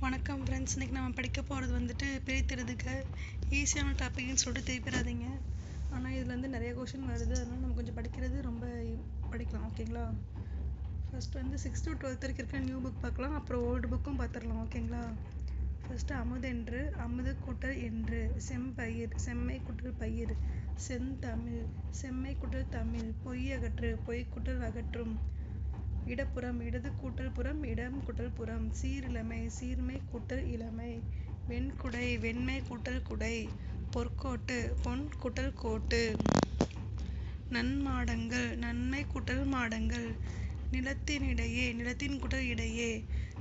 வணக்கம் ஃப்ரெண்ட்ஸ் இன்றைக்கி நம்ம படிக்க போகிறது வந்துட்டு பிரித்தெடுக்க ஈஸியான டாபிக்னு சொல்லிட்டு திருப்பிடாதீங்க ஆனால் இதில் வந்து நிறைய கொஷின் வருது. அதனால் நம்ம கொஞ்சம் படிக்கிறது ரொம்ப படிக்கலாம் ஓகேங்களா ஃபஸ்ட் வந்து சிக்ஸ்த் டு டுவெல்த் வரைக்கும் இருக்க நியூ புக் பார்க்கலாம். அப்புறம் ஓல்டு புக்கும் பார்த்துடலாம் ஓகேங்களா ஃபஸ்ட்டு அமுதென்று அமுது கூட்டல் என்று. செம்பயிர் செம்மை கூட்டல் பயிர். செந்தமிழ் செம்மை கூட்டல் தமிழ். பொய் அகற்று பொய் கூட்டல் அகற்றும். இடப்புறம் இடது கூட்டல் புறம் இடம் கூட்டல் புறம். சீரிழமை சீர்மை கூட்டல் இளமை. வெண்குடை வெண்மை கூட்டல் குடை. பொற்கோட்டு பொன் கூட்டல் கோட்டு. நன்மாடங்கள் நன்மை கூட்டல் மாடங்கள். நிலத்தினிடையே நிலத்தின் குட்டல் இடையே.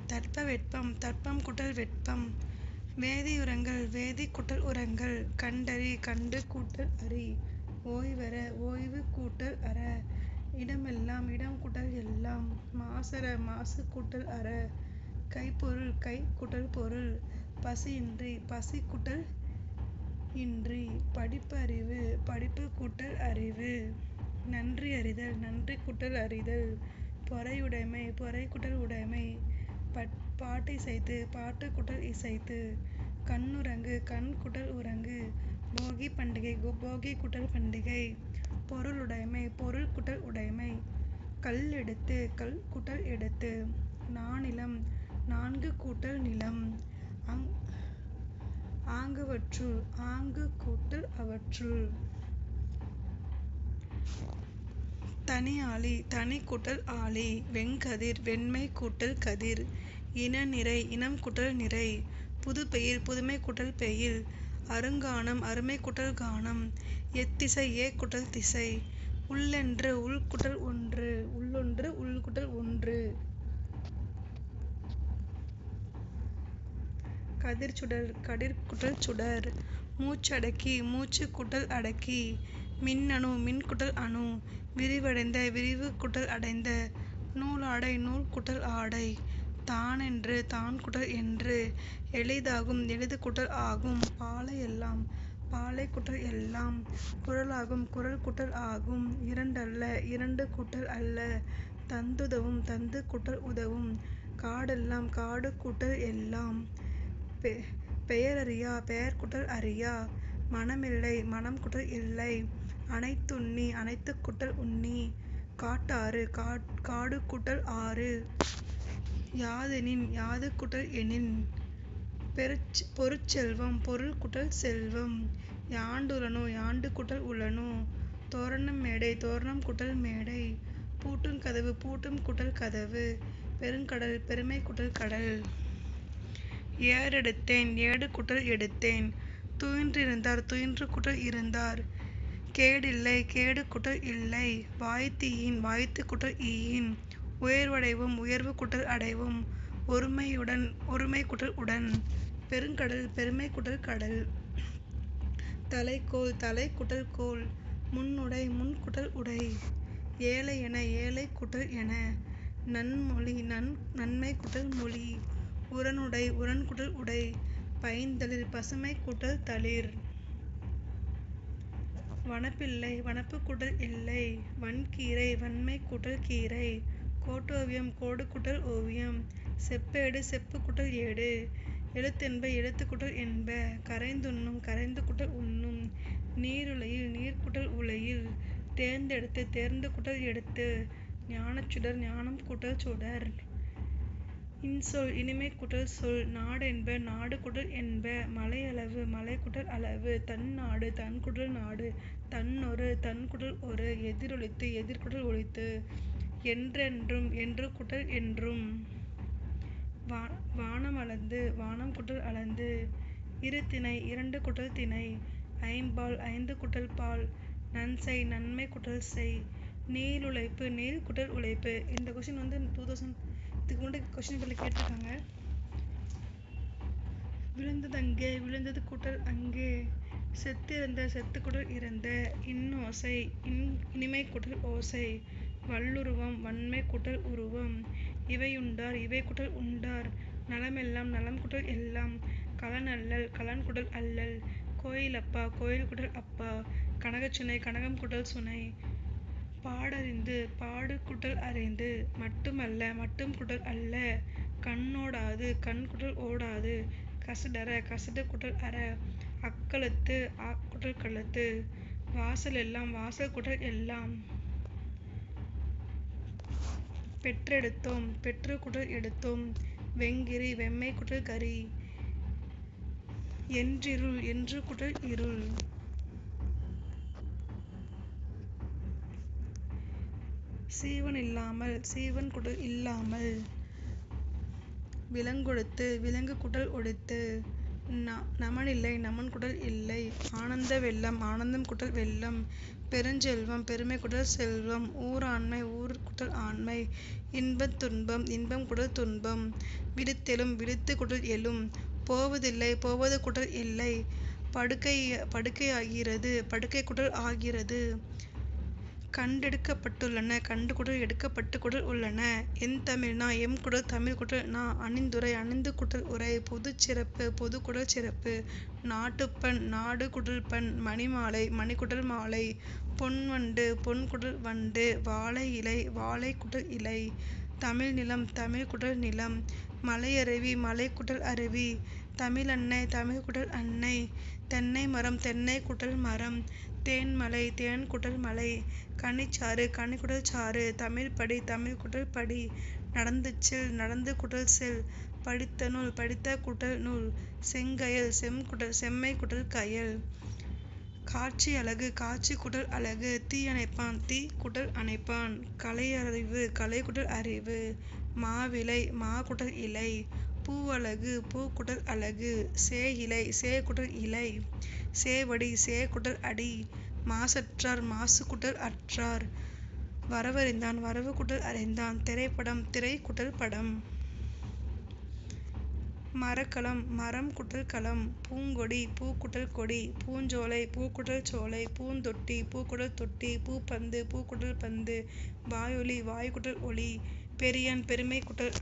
தட்ப வெப்பம் தட்பம் கூட்டல் வெப்பம் வேதியுரங்கள் வேதி குட்டல் உரங்கள். கண்டறி கண்டு கூட்டல் அறி. ஓய்வற ஓய்வு கூட்டல் அற. இடமெல்லாம் இடம் கூட்டல் எல்லாம் மாசற மாசு கூட்டல் அற கைப்பொருள் கை கூட்டல் பொருள் பசியின்றி பசி கூட்டல் இன்றி படிப்பு அறிவு படிப்பு கூட்டல் அறிவு நன்றி அறிதல் நன்றி கூட்டல் அறிதல் பொறையுடைமை பொறை கூட்டல் உடைமை பட் பாட்டு இசைத்து பாட்டு கூட்டல் இசைத்து கண்ணுறங்கு கண் கூட்டல் உறங்கு போகி பண்டிகை போகி கூட்டல் பண்டிகை பொருளுடைமை பொருள் குட்டல் உடைமை கல் எடுத்து கல் குட்டல் எடுத்து. நானிலம் நான்கு கூட்டல் நிலம். அங் ஆங்கவற்றுள் ஆங்கு கூட்டல் அவற்றுள். தனி ஆளி தனி கூட்டல் ஆளி. வெண்கதிர் வெண்மை கூட்டல் கதிர். இன நிறை இனம் கூட்டல் நிறை. புது பெயில் புதுமை கூட்டல் பெயில் அருங்கானம் அருமை குடல் கானம் எத்திசை ஏ திசை உள்ளென்று உள் ஒன்று உள்ளொன்று உள்குடல் ஒன்று. கதிர் சுடர் கதிர் குட்டல் சுடர் மூச்சடக்கி மூச்சு குட்டல் அடக்கி மின்னணு மின்குடல் அணு விரிவடைந்த விரிவு குட்டல் அடைந்த நூலாடை நூல் குட்டல் ஆடை. தானென்று தான் குட்டல் என்று எளிதாகும் எளிது குட்டல் ஆகும் பாலை எல்லாம் பாலை குட்டல் எல்லாம் குரலாகும் குரல் குட்டல் ஆகும் இரண்டல்ல இரண்டு குட்டல் அல்ல தந்துதவும் தந்து குட்டல் உதவும் காடெல்லாம் காடு குட்டல் எல்லாம் பெ பெயரறியா பெயர் குட்டல் அறியா மனமில்லை மனம் குட்டல் இல்லை அனைத்துண்ணி அனைத்து குட்டல் உண்ணி காட்டாறு காடு குட்டல் ஆறு. யாதெனின் யாது குட்டல் எனின் பெருச் பொருட்செல்வம் பொருள் குட்டல் செல்வம். யாண்டுலனோ யாண்டு குட்டல் உளனோ தோரணம் மேடை தோரணம் குட்டல் மேடை. பூட்டும் கதவு பூட்டும் குட்டல் கதவு. பெருங்கடல் பெருமை குட்டல் கடல். ஏறெடுத்தேன் ஏடு குட்டல் எடுத்தேன். துயின்றிருந்தார் துயின்று குட்டல் இருந்தார். கேடில்லை கேடு குட்டல் இல்லை. வாய்த்தீயின் வாய்த்து குட்டல் ஈயின். உயர்வடைவும் உயர்வு குட்டல் அடைவும். ஒருமையுடன் ஒருமை குட்டல் உடன். பெருங்கடல் பெருமை குட்டல் கடல். தலைக்கோல் தலை குட்டல் கோல். முன்னுடை முன் குட்டல் உடை. ஏழை என ஏழை குட்டல் என. நன்மொழி நன் நன்மை குட்டல் மொழி. உரனுடை உரன் குட்டல் உடை. பைந்தளிர் பசுமை குட்டல் தளிர். வனப்பில்லை வனப்பு குடல் இல்லை. வன்கீரை வன்மை குட்டல் கீரை. கோட்டோவியம் கோடு குட்டல் ஓவியம் செப்பேடு செப்பு குட்டல் ஏடு எழுத்தென்ப எழுத்து குட்டல் என்ப கரைந்துண்ணும் கரைந்து குட்டல் உண்ணும் நீருலையில் நீர் குட்டல் உலையில் தேர்ந்தெடுத்து தேர்ந்து குட்டல் எடுத்து ஞானச்சுடர் ஞானம் குட்டல் சுடர். இன்சொல் இனிமை குட்டல் சொல் நாடென்ப நாடு குடல் என்ப மலையளவு மலை குட்டல் அளவு தன்னாடு தன் குடல் நாடு தன்னொரு தன் குடல் ஒரு எதிரொலித்து எதிர்குடல் ஒழித்து என்றென்றும் என்று குட்டல் என்றும். வா வானம் அளந்து வானம் குட்டல் அளந்து இரு திணை இரண்டு குட்டல் திணை ஐம்பால் ஐந்து குட்டல் பால் நன்செய் நன்மை குட்டல் செய் நீள் உழைப்பு நீள் குட்டல் உழைப்பு. இந்த கொஷின் வந்து டூ தௌசண்ட் இதுக்கு முன்னாடி கொஷின் பேரில் கேட்டிருக்காங்க. விழுந்தது அங்கே விழுந்தது குட்டல் அங்கே செத்திருந்த செத்து குடல் இறந்த இன்னோசை இன் இனிமை குட்டல் ஓசை. வல்லுருவம் வன்மை குட்டல் உருவம். இவையுண்டார் இவை குட்டல் உண்டார். நலமெல்லாம் நலம் குட்டல் எல்லாம். கலனல்லல் கலன் குடல் அல்லல். கோயிலப்பா கோயில் குடல் அப்பா. கனகச்சுனை கனகம் குட்டல் சுனை. பாடறிந்து பாடு குட்டல் அறிந்து. மட்டுமல்ல மட்டும் குட்டல் அல்ல. கண்ணோடாது கண்குடல் ஓடாது. கசடற கசடு குடல் அற. அக்களத்து ஆக்குடல் கழுத்து. வாசல் எல்லாம் வாசல் குடல் எல்லாம். பெற்றெடுத்தோம் பெற்று குடல் எடுத்தோம். வெங்கிரி வெம்மை குடல் கரி. என்றிருள் என்று குடல் இருள். சீவன் இல்லாமல் சீவன் குடல் இல்லாமல். விலங்கொடுத்து விலங்கு குடல் ஒடுத்து. நமன் இல்லை நமன் குடல் இல்லை. ஆனந்த வெள்ளம் ஆனந்தம் குடல் வெள்ளம். பெருஞ்செல்வம் பெருமை குடல் செல்வம் ஊராண்மை ஊர் குடல் ஆண்மை இன்பத் துன்பம் இன்பம் குடல் துன்பம் விடுத்தெழும் விடுத்து குடல் எழும் போவதில்லை போவது குடல் இல்லை படுக்கை படுக்கையாகிறது படுக்கை குடல் ஆகிறது. கண்டெடுக்கப்பட்டுள்ளன. கண்டு குடல் எடுக்கப்பட்டு குடல் உள்ளன. என் தமிழ்னா எம் குடல் தமிழ் குடல் நா அணிந்துரை அணிந்து குடல் உரை பொது சிறப்பு பொது குடல் சிறப்பு. நாட்டுப்பண் நாடு குடல் பண் மணிமாலை மணிக்குடல் மாலை. பொன்வண்டு பொன் குடல் வண்டு வாழை இலை வாழை குடல் இலை. தமிழ் நிலம் தமிழ் குடல் நிலம். மலையருவி மலை குடல் அருவி. தமிழன்னை தமிழ் குடல் அன்னை. தென்னை மரம் தென்னை குடல் மரம். தேன்மலை தேன் குடல் மலை கனிச்சாறு கன்னிக்குடல் சாறு தமிழ் படி தமிழ் குடல் படி நடந்து செல் நடந்து குடல் செல் படித்த நூல் படித்த குடல் நூல் செங்கயல் செம்குடல் செம்மை குடல் கயல். காட்சி அழகு காட்சி குடல் அழகு தீ அணைப்பான் தீ குடல் அணைப்பான் கலையறிவு கலை குடல் அறிவு மாவிலை மா குடல் இலை பூவலகு பூ குடல் அழகு சே இலை சே குடல் இலை. சேவடி சே அடி மாசற்றார் மாசு அற்றார். வரவறிந்தான் வரவு குடல் அறிந்தான் திரைப்படம் திரை குடல் படம். மரக்கலம் மரம் குடல் களம் பூங்கொடி பூக்குடல் கொடி பூஞ்சோலை பூக்குடல் சோலை பூந்தொட்டி பூக்குடல் தொட்டி பூப்பந்து பூக்குடல் பந்து வாயொலி வாய்குடல் ஒளி பெரியன் பெருமை குடல்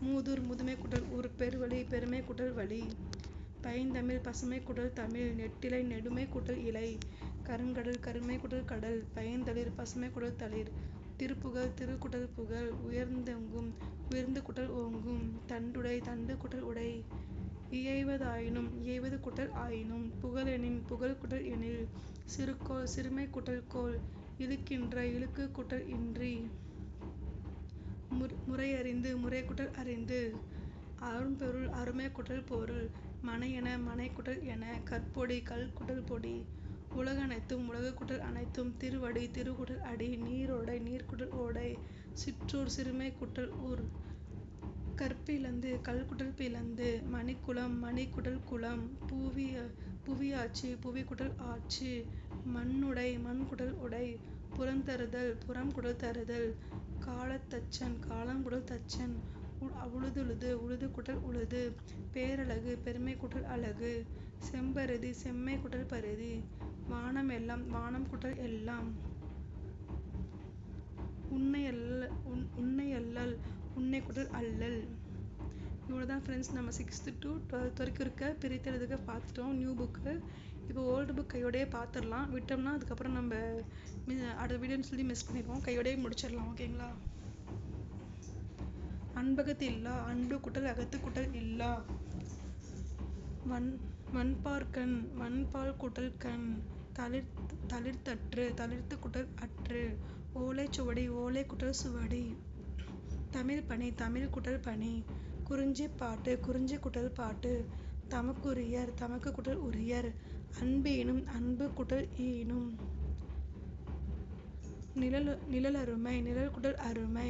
மூதூர் முதுமை குடல் ஊர் பெருவழி பெருமை குடல் வழி. பைந்தமிழ் பசுமை குடல் தமிழ் நெட்டிலை நெடுமை குடல் இலை கருங்கடல் கருமை குடல் கடல் பயந்தளிர் பசுமை குடல் தளிர் திருப்புகழ் திருக்குடல் புகழ் உயர்ந்தெங்கும் உயர்ந்து குடல் ஓங்கும் தண்டுடை தண்டு குடல் உடை இயைவதாயினும் இயைவது குடல் ஆயினும் புகழெனின் புகழ் குடல் எனில் சிறுகோள் சிறுமை குடல் கோல் இழுக்கின்ற இழுக்கு குடல் இன்றி முறையறிந்து முறை குடல் அறிந்து அரும்பொருள் அருமை குடல் பொருள் மனையென மனை குடல் என கற்பொடி கல் குடல் பொடி உலகனைத்தும் உலக குடல் அனைத்தும் திருவடி திருகுடல் அடி நீரோடை நீர்க்குடல் ஓடை சிற்றூர் சிறுமை குட்டல் ஊர் கற்பிளந்து கல்குடல் பிளந்து மணிக்குளம் மணிக்குடல் குளம் புவிய புவியாட்சி புவிக்குடல் ஆட்சி மண்ணுடை மண்குடல் உடை புறந்தருதல் புறம்குடல் தருதல் காலத்தச்சன் காலங்குடல் தச்சன் உழுதுழுது உழுது குட்டல் உழுது பேரழகு பெருமை குட்டல் அழகு செம்பருதி செம்மை குடல் பருதி வானம் எல்லாம் வானம் குட்டல் எல்லாம். உன்னை அல்ல உன்னை அல்லல் உன்னை குடல் அல்லல். இவ்வளோ தான் ஃப்ரெண்ட்ஸ் நம்ம சிக்ஸ்த்து டு டுவெல்த் வரைக்கும் இருக்க பிரித்தெழுதுக்க பார்த்துட்டோம் நியூ புக்கு இப்போ ஓல்டு புக் கையோடையே பார்த்துடலாம். விட்டோம்னா அதுக்கப்புறம் நம்ம அடுத்த வீடியோன்னு சொல்லி மிஸ் பண்ணிடுவோம். கையோடையே முடிச்சிடலாம் ஓகேங்களா அன்பகத்து இல்லா அன்பு குட்டல் அகத்து குட்டல் இல்லா. வன் வன்பார்க்கண் வன்பால் குட்டல் கண். தளிர் தளிர்த்தற்று தளிர்த்து குட்டல் அற்று. ஓலை சுவடி ஓலை குட்டல் சுவடி. தமிழ் பணி தமிழ் குட்டல் பணி. குறிஞ்சி பாட்டு குறிஞ்சி குட்டல் பாட்டு. தமக்குரியர் தமக்கு குட்டல் உரியர். அன்பீனும் அன்பு குட்டல் ஈனும். நிழல் நிழல் அருமை நிழல் குட்டல் அருமை.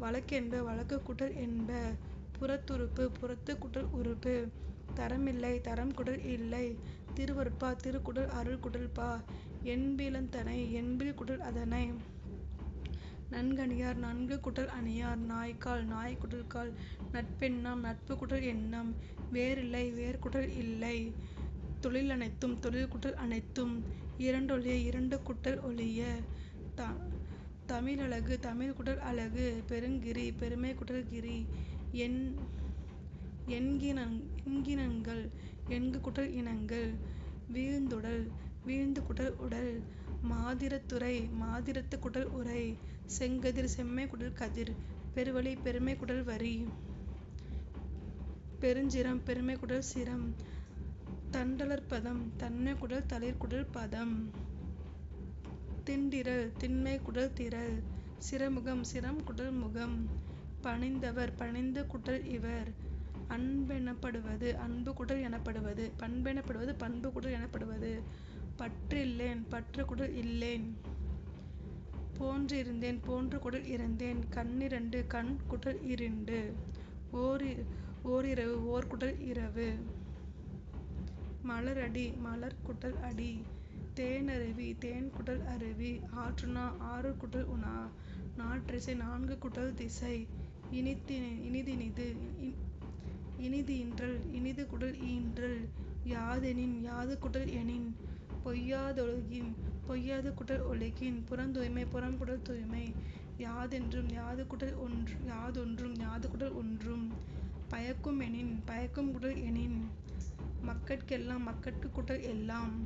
வழக்கென்ப வழக்கு குட்டல் என்ப புறத்துறுப்பு புறத்து குட்டல் உறுப்பு. தரமில்லை தரம் குடல் இல்லை. திருவருட்பா திருக்குடல் அருள் குடல்பா. என்பிலந்தனை என்பில் குடல் அதனை. நன்கணியார் நன்கு குடல் அணியார். நாய்க்கால் நாய் குடல்கால். நட்பெண்ணாம் நட்பு குடல் எண்ணம். வேறில்லை வேர்குடல் குடல் இல்லை. தொழில் அனைத்தும் தொழில் குடல் அனைத்தும். இரண்டொழிய இரண்டு குட்டல் ஒழிய. த தமிழழகு தமிழ் குடல் அழகு பெருங்கிரி பெருமை குடல் கிரி என் எண்கினங் எண்கினங்கள் எண்கு குடல் இனங்கள் வீழ்ந்துடல் வீழ்ந்து குடல் உடல் மாதிரத்துறை மாதிரத்து குடல் உரை செங்கதிர் செம்மை குடல் கதிர் பெருவழி பெருமை குடல் வரி பெருஞ்சிரம் பெருமை குடல் சிரம் தண்டலர்பதம் தன்மை குடல் தளிர்குடல் பதம். திண்டிறல் திண்மை குடல் திறல் சிரமுகம் சிரம் குடல் முகம். பணிந்தவர் பணிந்த குடல் இவர். அன்பெனப்படுவது அன்பு குடல் எனப்படுவது. பண்பெனப்படுவது பண்பு குடல் எனப்படுவது. பற்றில்லேன் பற்று குடல் இல்லேன். போன்றிருந்தேன் போன்று குடல் இருந்தேன். கண்ணிரண்டு கண் குடல் இருண்டு. ஓரி ஓரிரவு ஓர் குடல் இரவு. மலரடி மலர் குடல் அடி. தேனருவி தேன் குடல் அருவி ஆற்றுணா ஆறு குடல் உணா நாற்றிசை நான்கு குடல் திசை இனித்தினி இனிதினிது இனிதீன்றல் இனிது குடல் ஈன்றல் யாதெனின் யாது குடல் எனின் பொய்யாதொழுகின் பொய்யாது குடல் ஒழுகின் புறந்தூய்மை புறங்குடல் தூய்மை யாதென்றும் யாது குடல் ஒன்று யாதொன்றும் யாது குடல் ஒன்றும் பயக்குமெனின் பயக்கும் குடல் எனின் மக்கட்கெல்லாம் மக்கட்கு குடல் எல்லாம்.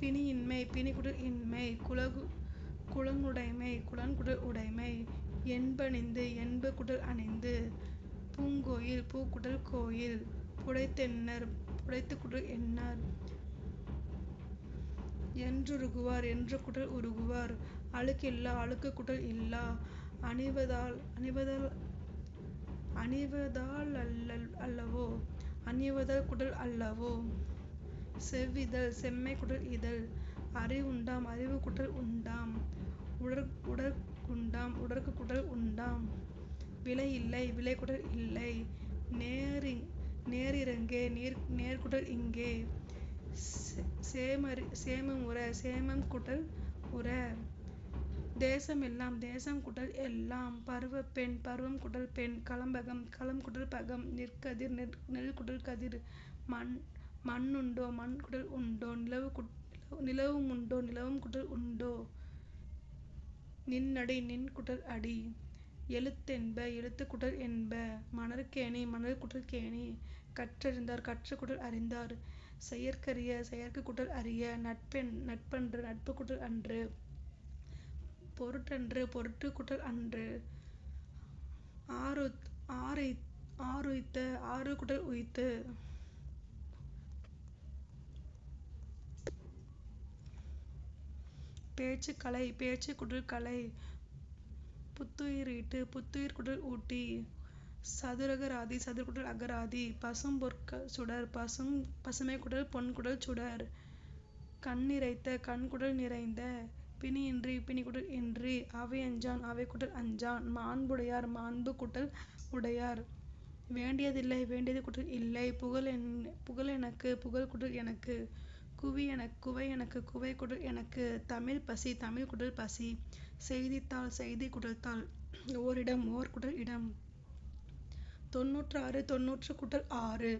பிணியின்மை பிணிகுடல் இன்மை குலகு குலங்குடைமை குலன்குடல் உடைமை என்பணிந்து என்ப குடல் அணிந்து பூங்கோயில் பூக்குடல் கோயில் புடைத்தென்னர் புடைத்து குடல் எண்ணார் என்றுருகுவார் என்று குடல் உருகுவார் அழுக்கில்லா அழுக்கு குடல் இல்லா அணிவதால் அணிவதால் அணிவதாலல்லல் அல்லவோ அணிவதால் குடல் அல்லவோ செவ்விதழ் செம்மை குடல் இதழ் அறிவுண்டாம் அறிவு குடல் உண்டாம் உடற் உடற்குண்டாம் உடற்கு குடல் உண்டாம். விலை இல்லை விலை குடல் இல்லை. நேரி நேரிரங்கே நேர் நேர்குடல் இங்கே. சேமரி சேமம் உற சேமம் குடல் உற. தேசமெல்லாம் தேசம் குடல் எல்லாம். பருவப்பெண் பருவம் குடல் பெண். கலம்பகம் களம் குடல் பகம். நெற்கதிர் நெற் நெல் குடல் கதிர். மண் மண்ணுண்டோ மண் குடல் உண்டோ நிலவு குட் நிலவுமுண்டோ நிலவும் குடல் உண்டோ? நின்னடி நின் குடல் அடி. எழுத்தென்ப எழுத்து குடல் என்ப. மணற்கேணி மணல் குடல் கேணி. கற்றறிந்தார் கற்றுக்குடல் குடல் அறிந்தார். செயற்கரிய செயற்கு குடல் அறிய. நட்பென் நட்பன்று நட்பு குடல் அன்று. பொருட்டன்று பொருட்டு குடல் அன்று. ஆருத் ஆறு ஆறுய்த்த ஆறு குடல் உய்த்து. பேச்சு கலை பேச்சு குடல் கலை. புத்துயிரிட்டு புத்துயிர் குடல் ஊட்டி. சதுரகராதி சதுர்குடல் அகராதி. பசும் பொற்க சுடர் பசும் பசுமை குடல் பொன்குடல் சுடர். கண் நிறைத்த கண்குடல் நிறைந்த. பிணியின்றி பிணிகுடல் இன்றி. அவை அஞ்சான் அவை குடல் அஞ்சான். மாண்புடையார் மாண்பு குடல் உடையார். வேண்டியதில்லை வேண்டியது குடல் இல்லை. புகழ் என் புகழ் எனக்கு புகழ் குடல் எனக்கு. குவி எனக் குவை எனக்கு குவை குடல் எனக்கு தமிழ் பசி தமிழ் குடல் பசி. செய்தித்தாள் செய்தி குடல்தாள் ஓரிடம் ஓர் குடல் இடம். தொண்ணூற்றாறு தொண்ணூற்று குடல் ஆறு.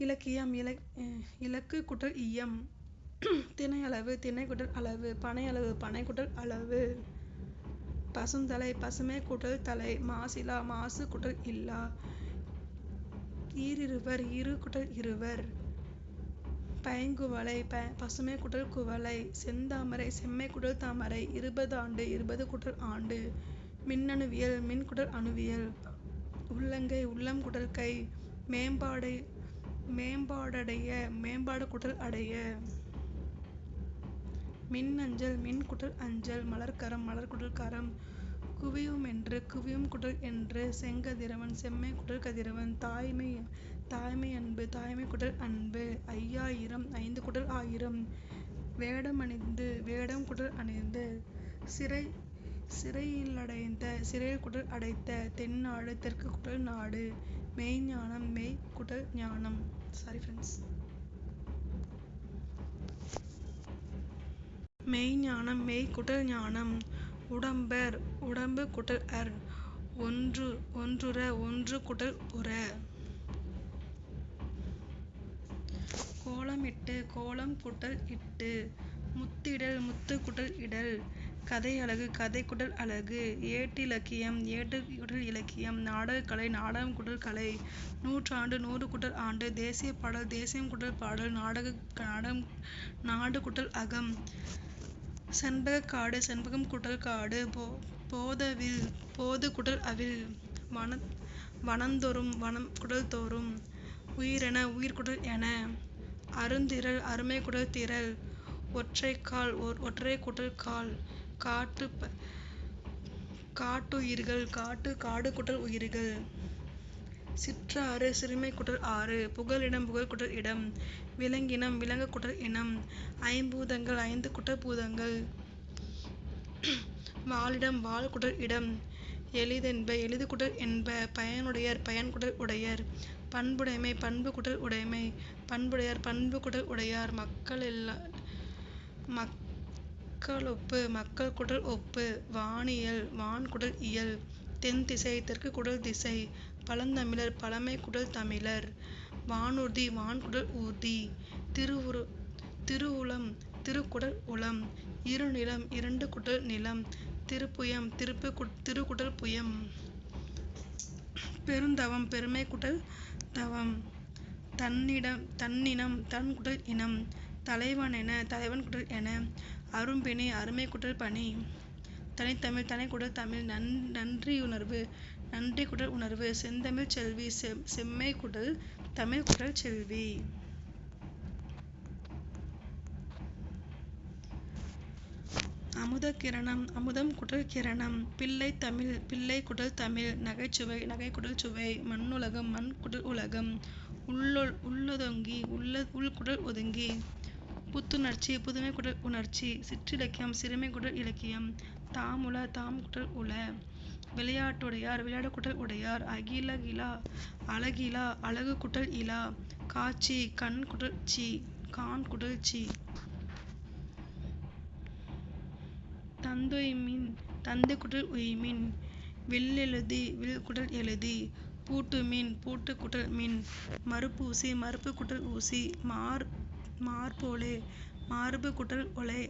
இலக்கியம் இலக் இலக்கு குடல் இயம். திணை அளவு திணை குடல் அளவு. பனை அளவு பனை குடல் அளவு. பசுந்தலை பசுமை குடல் தலை. மாசிலா மாசு குடல் இல்லா. ஈரிருவர் இரு குடல் இருவர். பைங்குவளை ப பசுமை குடல் குவளை செந்தாமரை செம்மை குடல் தாமரை இருபது ஆண்டு இருபது குடல் ஆண்டு மின்னணுவியல் மின்குடல் அணுவியல் உள்ளங்கை உள்ளம் குடல் கை மேம்பாடை மேம்பாடடைய மேம்பாடு குடல் அடைய மின் அஞ்சல் மின் குடல் அஞ்சல் மலர்க்கரம் மலர்குடல் கரம் குவியுமென்று குவியும் குடல் என்று செங்கதிரவன் செம்மை குடல் கதிரவன் தாய்மை தாய்மை அன்பு தாய்மை குடல் அன்பு ஐயாயிரம் ஐந்து குடல் ஆயிரம் வேடம் அணிந்து வேடம் குடல் அணிந்து சிறை சிறையிலடைந்த சிறையில் குடல் அடைத்த தென்னாடு தெற்கு குடல் நாடு மெய்ஞானம் மெய் குடல் ஞானம். சாரி ஃப்ரெண்ட்ஸ் மெய்ஞானம் மெய் குடல் ஞானம். உடம்பர் உடம்பு குடல் அர். ஒன்று ஒன்றுற ஒன்று குடல் உற. கோலமிட்டு கோலம் குடல் இட்டு முத்திடல் முத்து குட்டல் இடல் கதை அழகு கதை குடல் அழகு ஏட்டிலக்கியம் ஏட்டு குடல் இலக்கியம் நாடகக்கலை நாடகம் குடல் கலை நூற்றாண்டு நூறு குடல் ஆண்டு தேசிய பாடல் தேசியம் குடல் பாடல் நாடக நாடகம் நாடு குடல் அகம் செண்பகக்காடு செண்பகம் குடல் காடு போ போதவில் போது குடல் அவில் வன வனந்தோறும் வனம் குடல் தோறும் உயிரென உயிர்குடல் என அருந்திறல் அருமை குடல் ஒற்றைக்கால் ஒற்றைக்குடல் கால் காட்டுயிர்கள் காட்டு காடுகுடல் உயிர்கள். சிற்றாறு சிறுமைக்குடல் ஆறு புகலிடம் புகழ்க்குடல் இடம் விலங்கினம் விலங்குகுடல் இனம் ஐம்பூதங்கள் ஐந்துகுடல் பூதங்கள். வாழிடம் வாழ்குடல் இடம் எளிதென்ப எளிதுகுடல் என்ப பயனுடையர் பயன்குடல் உடையர். பண்புடைமை பண்புகுடல் உடைமை பண்புடையார் பண்புகுடல் உடையார் மக்கள் மக்களொப்பு மக்கள் ஒப்பு வானியல் வான்குடல் இயல் தென் திசை தெற்கு குடல் திசை பழந்தமிழர் பழமை குடல் தமிழர் வானூர்தி வான்குடல் ஊர்தி திருவுரு திருவுளம் திருக்குடல் உளம் இருநிலம் இரண்டுகுடல் நிலம் திருப்புயம் திருப்பு திருக்குடல் புயம். பெருந்தவம் பெருமை குடல் தவம். தன்னிடம் தன்னினம் தன்குடல் இனம். தலைவனென தலைவன்குடல் என. அரும்பிணை அருமைக்குடல் பணி தனித்தமிழ் தனைக்குடல் தமிழ். நன்றியுணர்வு நன்றிக்குடல் உணர்வு. செந்தமிழ்ச் செல்வி செம்மைக்குடல் தமிழ்க்குடல் செல்வி. அமுதக்கிரணம் அமுதம் குடல் கிரணம் பிள்ளை தமிழ் பிள்ளை குடல் தமிழ் நகைச்சுவை நகைக்குடல் சுவை மண்ணுலகம் மண் குடல் உலகம் உள்ளொதுங்கி உள்குடல் ஒதுங்கி புத்துணர்ச்சி புதுமை குடல் உணர்ச்சி சிற்றிலக்கியம் சிறுமை குடல் இலக்கியம் தாமுல குற்றல் உல விளையாட்டுடையார் விளையாட குடல் உடையார் அகிலகிலா அழகிலா அழகுகுடல் இலா காட்சி கண் குடல் சி காண்குடல் சி. தந்துய்மின் தந்துகுடல் உய்மின் வில்லெழுதி வில்குடல் எழுதி பூட்டுமின் பூட்டுக்குடல் மின் மருப்பூசி மருப்புக்குடல் ஊசி மார் மார்போலே மார்புகுடல் ஒலை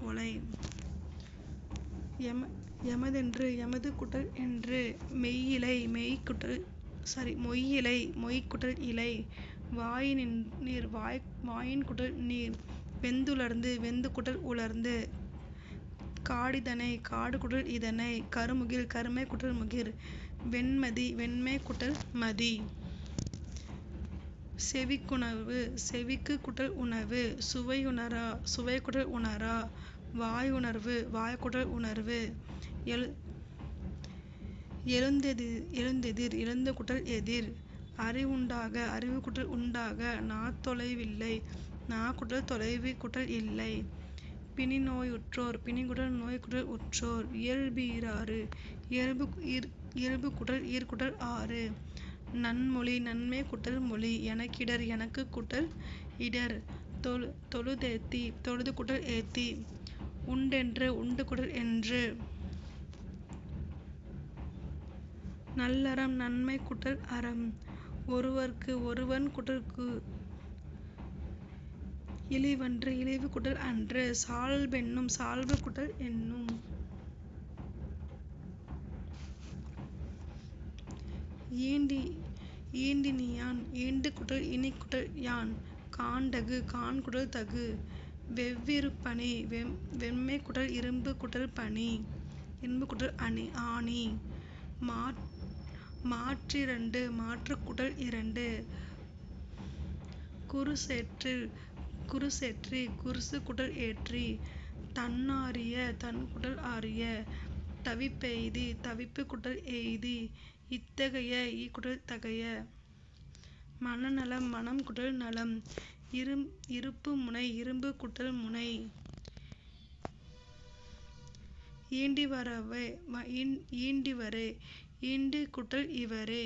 ஒலை. எம எமதென்று எமது குடல் என்று மெய்யிலை மெய்க்குற்றல் சாரி மொய்யிலை மொய்க்குடல் இலை வாயினின் நீர் வாய் வாயின் குடல் நீர் வெந்துலர்ந்து வெந்துகுடல் உலர்ந்து காடிதனை காடுகுடல் இதனை கருமுகில் கருமைக்குடல் முகிர் வெண்மதி வெண்மைக்குடல் மதி. செவிக்குணவு செவிக்குகுடல் உணவு சுவையுணரா சுவைக்குடல் உணரா. வாயுணர்வு வாய்க்குடல் உணர்வு. எழுந்தெதிர் எழுந்தகுடல் எதிர். அறிவுண்டாக அறிவுக்குடல் உண்டாக நா தொலைவில்லை நா குடல் தொலைவு குடல் இல்லை. பிணி நோயுற்றோர் பிணிக்குடல் நோய்க்குடல் உற்றோர் இயல்பு ஈராறு இயல்புகுடல் ஈர்க்குடல் ஆறு. நன்மொழி நன்மைக்குடல் மொழி எனக்கிடர் எனக்குகுடல் இடர். தொழுதேத்தி தொழுதுகுடல் ஏத்தி. உண்டென்று உண்டுகுடல் என்று. நல்லறம் நன்மை குட்டல் அறம். ஒருவற்கு ஒருவன்குடற்கு இழிவன்று இழிவுகுடல் அன்று சால்பென்னும் சால்புகுடல் என்னும். ஈண்டினியான் ஈண்டுகுடல் இனிக்குடல் யான்? காண்டகு காண்குடல் தகு. வெவ்விருப்பனி வெம் வெண்மை குடல் இரும்பு குடல் பனி இரும்பு குடல் அணி ஆணி. மா மாற்றிரண்டு மாற்றுக்குடல் இரண்டு. குருசேற்றி குருசுகுடல் ஏற்றி தன்னாரிய தன்குடல் ஆரிய தவிப்பெய்தி தவிப்பு குடல் எய்தி இத்தகைய ஈகுடல் தகைய. மனநலம் மனம் குடல் நலம் இரும் இருப்பு முனை இரும்பு குடல் முனை. ஈண்டி வரவே ஈண்டிவரே ஈண்டுகுடல் இவரே.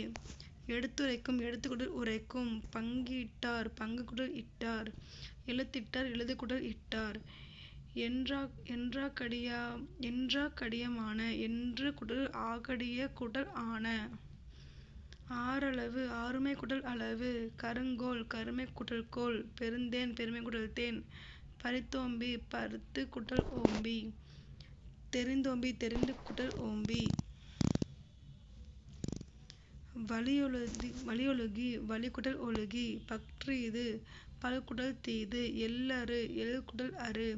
எடுத்துரைக்கும் எடுத்துக்குடல் உரைக்கும் பங்கிட்டார் பங்குகுடல் இட்டார். எழுத்திட்டார் எழுதுகுடல் இட்டார். என்றா என்றாகடியா என்றாகடியமான என்று குடல் ஆகடிய குடல் ஆன. ஆறளவு ஆறுமைக்குடல் அளவு கருங்கோல் கருமைக்குடல் கோல் பெருந்தேன் பெருமைக்குடல் தேன் பரித்தோம்பி பருத்துக்குடல் ஓம்பி தெரிந்தோம்பி தெரிந்துகுடல் ஓம்பி. வழியொழுகி வழிகுடல் ஒழுகி பற்றீது பல்குடல் தீது எள்ளறு எள்குடல் அறு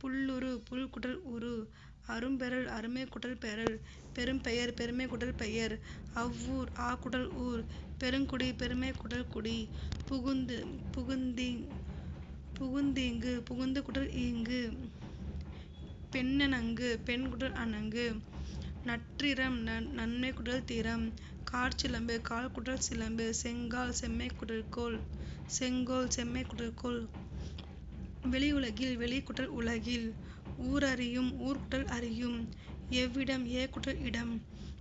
புல்லுரு புல்குடல் உரு அரும்பெறல் அருமை குட்டல் பெறல் பெரும்பெயர் பெருமை குடல் பெயர் அவ்வூர் ஆ குடல் ஊர் பெருங்குடி பெருமை குடல் குடி புகுந்து புகுந்தீங் புகுந்தீங்கு புகுந்து குடல் ஈங்கு பெண்ணணங்கு பெண் குட்டல் அணங்கு நற்றிரம் நன்மை குடல் திறம் காற்சிலம்பு கால் குடல் சிலம்பு செங்கால் செம்மை குடல் கோல் செங்கோல் செம்மை குட்டல் கோல் வெளியுலகில் வெளி குட்டல் உலகில். ஊரறியும் ஊர் குட்டல் அறியும். எவ்விடம் ஏ குட்டல் இடம்?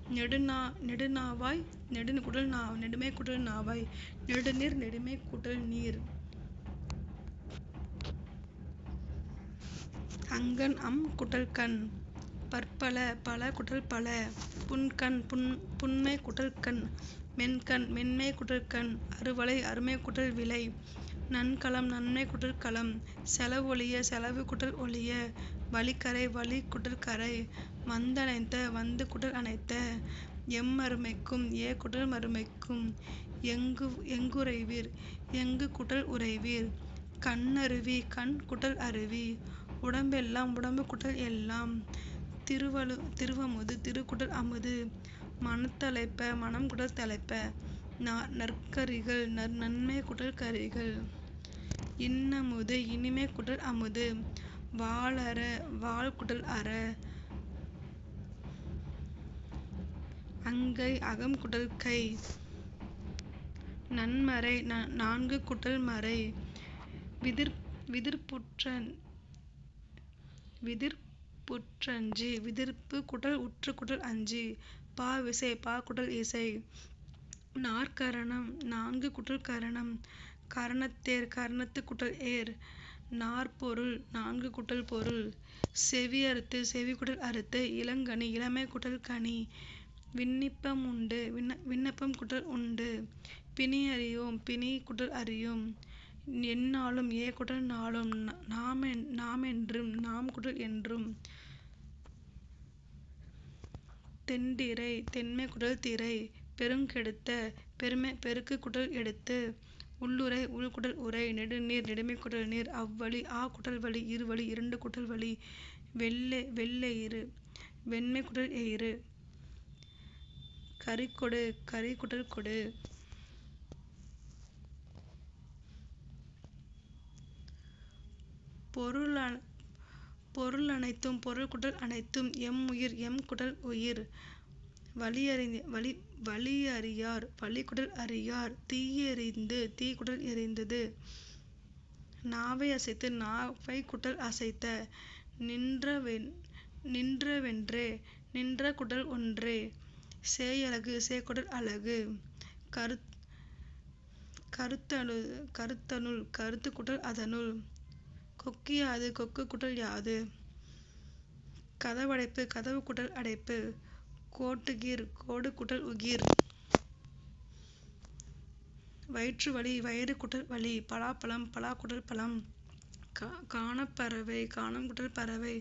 நெடுநா நெடுநாவாய் நெடுகுடல் நா நெடுமை குடல் நாவாய். நெடுநீர் நெடுமை குட்டல் நீர். அங்கன் அம் குட்டல் கண். பற்பல பல குட்டல் பல. புன்கண் புன் புன்மை குட்டல் கண். மென்கண் மென்மை குட்டல் அறுவலை அருமை குட்டல் விலை நன்கலம் நன்மை குட்டல் களம் செலவொழிய செலவு குட்டல் ஒழிய வழிக்கரை வழி குட்டல் வந்தணைத்த வந்து குட்டல் அணைத்த எம்மருமைக்கும் ஏ குட்டல் மருமைக்கும் எங்கு எங்குறைவீர் எங்கு குட்டல் உறைவீர் கண்ணருவி கண் குட்டல் அருவி உடம்பெல்லாம் உடம்பு குட்டல் எல்லாம் திருவலு திருவமுது திருக்குட்டல் அமுது மனத்தலைப்ப மனம் குடல் தலைப்ப நற்கரிகள் நன்மை குடல் கரிகள் இன்னமுது இனிமை குடல் அமுது. வாழற வாள் அற. அங்கை அகம் குடல் கை. நன்மறை நான்கு குட்டல் மறை. விதிர் விதிர்ப்புற்றன் விதிர்ப்புற்றஞ்சி. விதிர்ப்பு குடல் உற்று குடல் அஞ்சி. பா விசை பா குடல் இசை. நாற்கரணம் நான்கு குடல் கரணம். கரணத்தேர் கரணத்து குட்டல் ஏர். நாற்பொருள் நான்கு குட்டல் பொருள். செவியறுத்து செவி குடல் அறுத்து. இளங்கனி இளமை குட்டல் கனி. விண்ணப்பம் உண்டு விண்ண விண்ணப்பம் குட்டல் உண்டு. பிணி அறியோம் பிணி குட்டல் அறியும். எந்நாளும் ஏ குடல் நாளும். நாமென் நாமென்றும் நாம் குடல் என்றும். தெண்டிரை தென்மை குடல் திரை பெருங்கெடுத்த பெருமை பெருக்கு குட்டல் எடுத்து உள்ளுறை உள் குட்டல் உறை நெடுநீர் நெடுமை குடல் நீர் அவ்வழி ஆ குட்டல் வழி இருவழி இரண்டு குட்டல் வழி வெள்ளை வெள்ளெயிறு வெண்மை குடல் எயிறு கரிகொடு கரிகுடல் கொடு பொருளான பொருள் அனைத்தும் பொருள் குடல் அனைத்தும் எம் உயிர் எம் குடல் உயிர். வலியறி வலி வலியறியார் வலிகுடல் அறியார் தீயெறிந்து தீக்குடல் எறிந்தது. எரிந்தது நாவை அசைத்து நாவை குட்டல் அசைத்த நின்றவென் நின்றவென்றே நின்ற குடல் ஒன்றே. சேயழகு சேக்குடல் அழகு. கரு கருத்தனு கருத்தனுள் கருத்து குட்டல் அதனுள். கொக்கியாது கொக்கு குட்டல் யாது? கதவடைப்பு கதவு குட்டல் அடைப்பு. கோட்டுகீர் கோடு குட்டல் உகிர். வயிற்று வலி வயிறு குட்டல் வலி. பலாப்பழம் பலா குடல் பழம். காணப்பறவை காணம் குட்டல் பறவை.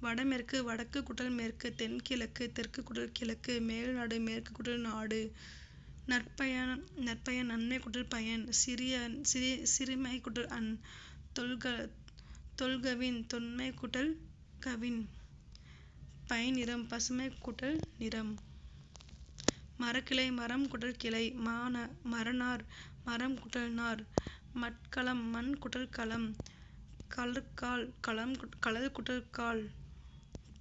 வடமேற்கு வடக்கு குட்டல் மேற்கு. தென்கிழக்கு தெற்கு குடல் கிழக்கு. மேல்நாடு மேற்கு குட்டல் நாடு. நற்பயன் நற்பயன் நன்மை குட்டல் பயன். சிறிய சிறி சிறுமை குட்டல் அன். தொல்க தொல்கவின் தொன்மை குட்டல் கவின். பைநிறம் பசுமை குட்டல் நிறம். மரக்கிளை மரம் குடல் கிளை. மான மரநார் மரம் குட்டல் நார். மட்கலம் மண் குட்டல் களம் கலற்கால் களம் கலல் குட்டல் கால்.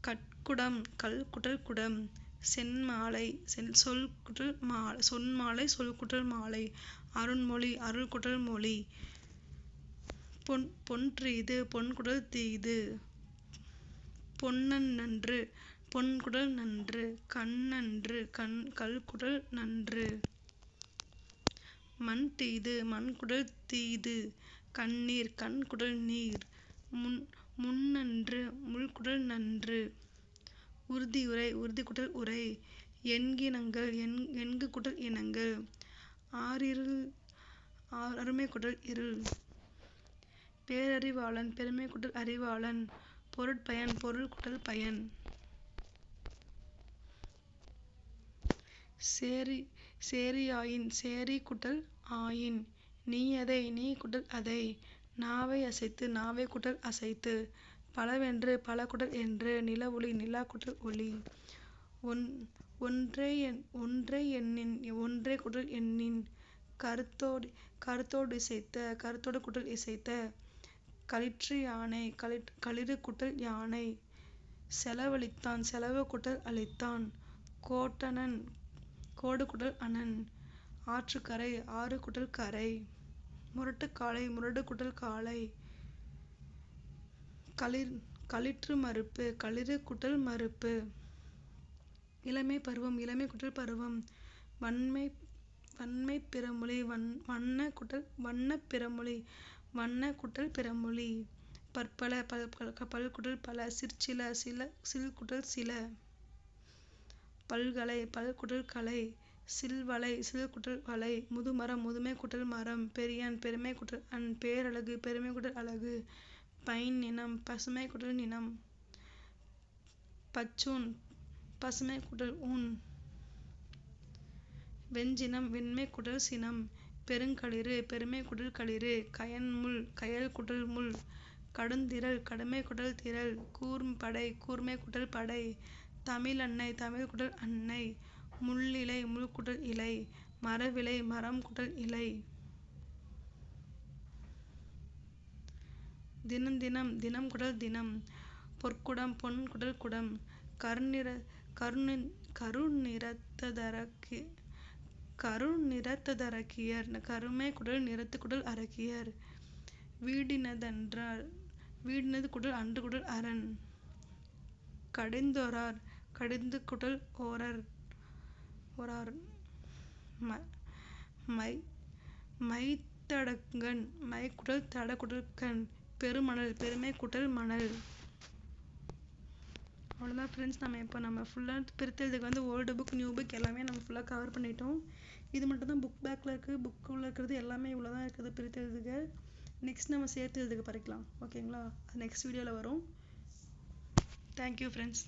கட்குடம் கல் குட்டல் குடம். சென்மாலை செல் சொல் குட்டல் மா சொன்மாலை சொல் குடல் மாலை. அருண்மொழி அருள் குட்டல் மொழி. பொன் பொன்றீது பொன்குடல் தீது பொன்னன் நன்று பொன்குடல் நன்று கண்ணன்று கண் கல்குடல் நன்று. மண் தீது மண்குடல் தீது கண்ணீர் கண்குடல் நீர். முன் முன்னன்று முள்குடல் நன்று. உறுதியுரை உறுதிக்குடல் உரை. எண்கினங்கள் எண் எண்கு குடல் இனங்கள். ஆறிருள் அருமை குடல் இருள். பேரறிவாளன் பெருமை குட்டல் அறிவாளன் பொருட்பயன் பொருள் குட்டல் பயன். சேரி சேரியாயின் சேரி குட்டல் ஆயின். நீ அதை நீ குட்டல் அதை. நாவை அசைத்து நாவை குட்டல் அசைத்து. பலவென்று பல குடல் என்று நில ஒளி நிலா குடல் ஒளி. ஒன் ஒன்றே எண் ஒன்றை எண்ணின் ஒன்றே குடல் எண்ணின். கருத்தோடு கருத்தோடு இசைத்த கருத்தோடு குடல் இசைத்த. களிற்று யானை களிற் களிறு குட்டல் யானை. செலவழித்தான் செலவு குட்டல் அழித்தான். கோட்டனன் கோடு குடல் அனன் ஆற்றுக்கரை ஆறு குடல் கரை. முரட்டு காளை முரடு குடல் காளை. களிர் களிற்று மறுப்பு களிறு குட்டல் மறுப்பு. இளமை பருவம் இளமை குட்டல் பருவம். வன்மை வன்மை பிறமொழி வன் வண்ண குட்டல் வண்ண பிறமொழி. வண்ண குட்டல் பிறமொழி. பற்பல பல் பல்குடல் பல சிற்சில சில சில் குடல் சில. பல்கலை பல்குடல் கலை. சில்வலை சில்குடல் வலை. முதுமரம் முதுமை குட்டல் மரம். பெரியன் பெருமை குட்டல் அன் பேரழகு. பெருமை குடல் அழகு. பைன் நினம் பசுமை குடல் நினம் பச்சூன் பசுமை குடல் ஊன். வெஞ்சினம் வெண்மை குடல் சினம். பெருங்களிறு பெருமை குடல் களிறு கயன்முள் கயல் குடல் முள் கடுந்திரள் கடுமை குடல் திரள் கூர்ம்படை கூர்மை குடல் படை தமிழ் அன்னை தமிழ் குடல் அன்னை முள்ளிலை முள்குடல் இலை மரவிலை மரம் குடல் இலை. தினம் தினம் தினம் குடல் தினம் பொற்குடம் பொன் குடல் குடம் கருநிற கருணி கருநிறத்ததற்கு கருநிறத்ததரக்கியர் கருமை குடல் நிறத்து குடல் அரக்கியர் வீடினதன்றார் வீடினது குடல் அன்று குடல் அரண். கடிந்தோரார் கடிந்து குடல் ஓரர் ஓரார் ம மை மைத்தடங்கண் மைக்குடல் தடகுடல்கண் பெருமணல் பெருமை குடல் மணல். அவ்வளோதான் ஃப்ரெண்ட்ஸ் நம்ம இப்போ நம்ம ஃபுல்லாக பிரித்ததுக்கு வந்து ஓல்டு புக் நியூ புக் எல்லாமே நம்ம ஃபுல்லாக கவர் பண்ணிட்டோம். இது மட்டும் தான் புக் பேக்கில் இருக்குது புக்குள்ளே இருக்கிறது எல்லாமே இவ்வளோ தான் இருக்குது பிரித்ததுக்கு நெக்ஸ்ட் நம்ம சேர்த்து இதுக்கு பறிக்கலாம். ஓகேங்களா அது நெக்ஸ்ட் வீடியோவில் வரும். Thank you friends